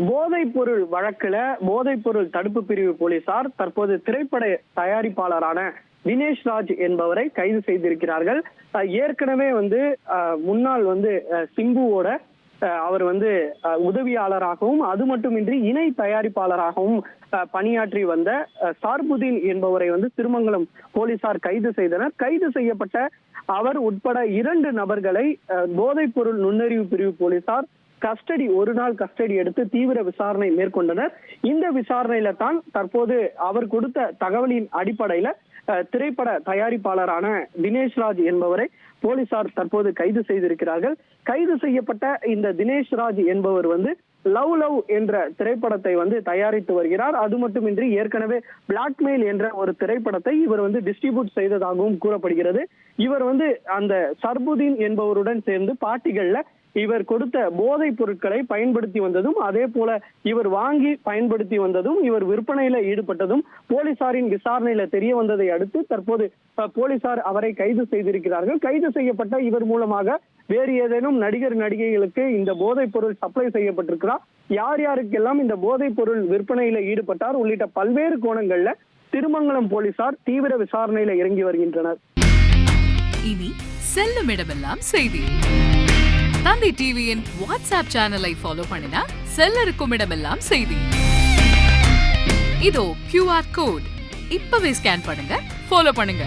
போதைப் பொருள் வழக்குல போதைப் பொருள் தடுப்பு பிரிவு போலீசார் தற்போது திரைப்பட தயாரிப்பாளரான தினேஷ் ராஜ் என்பவரை கைது செய்திருக்கிறார்கள். ஏற்கனவே வந்து முன்னாள் வந்து சிம்புவோட அவர் வந்து உதவியாளராகவும் அது மட்டுமின்றி இணை தயாரிப்பாளராகவும் பணியாற்றி வந்த சார்புதீன் என்பவரை வந்து திருமங்கலம் போலீசார் கைது செய்தனர். கைது செய்யப்பட்ட அவர் உட்பட இரண்டு நபர்களை போதைப்பொருள் போதைப் பொருள் நுண்ணறிவு பிரிவு போலீசார் கஸ்டடி ஒரு நாள் கஸ்டடி எடுத்து தீவிர விசாரணை மேற்கொண்டனர். இந்த விசாரணையில தான் தற்போது அவர் கொடுத்த தகவலின் அடிப்படையில திரைப்பட தயாரிப்பாளரான தினேஷ் ராஜ் என்பவரை போலீசார் தற்போது கைது செய்திருக்கிறார்கள். கைது செய்யப்பட்ட இந்த தினேஷ் ராஜ் என்பவர் வந்து லவ் லவ் என்ற திரைப்படத்தை வந்து தயாரித்து வருகிறார். அது மட்டுமின்றி ஏற்கனவே பிளாக்மெயில் என்ற ஒரு திரைப்படத்தை இவர் வந்து டிஸ்ட்ரிபியூட் செய்ததாகவும் கூறப்படுகிறது. இவர் வந்து அந்த சர்புதீன் என்பவருடன் சேர்ந்து பாட்டிகள்ல இவர் கொடுத்த போதைப் பொருட்களை பயன்படுத்தி வந்ததும் அதே போல இவர் வாங்கி பயன்படுத்தி வந்ததும் இவர் விற்பனையில ஈடுபட்டதும் போலீசாரின் விசாரணையில தெரிய வந்ததை அடுத்து தற்போது போலீசார் அவரை கைது செய்திருக்கிறார்கள். கைது செய்யப்பட்ட இவர் மூலமாக வேறு ஏதேனும் நடிகர் நடிகைகளுக்கு இந்த போதைப் பொருள் சப்ளை செய்யப்பட்டிருக்கிறார் யார் யாருக்கெல்லாம் இந்த போதைப் பொருள் விற்பனையில ஈடுபட்டார்? உள்ளிட்ட பல்வேறு கோணங்கள்ல திருமங்கலம் போலீசார் தீவிர விசாரணையில இறங்கி வருகின்றனர். இனி செல்லும் இடமெல்லாம் செய்தி. தந்தி டிவியின் வாட்ஸ்அப் சேனலை ஃபாலோ பண்ணினா செல்ல இருக்கும் இடமெல்லாம் செய்தி. இதோ கியூஆர் கோட் இப்பவே ஸ்கேன் பண்ணுங்க ஃபாலோ பண்ணுங்க.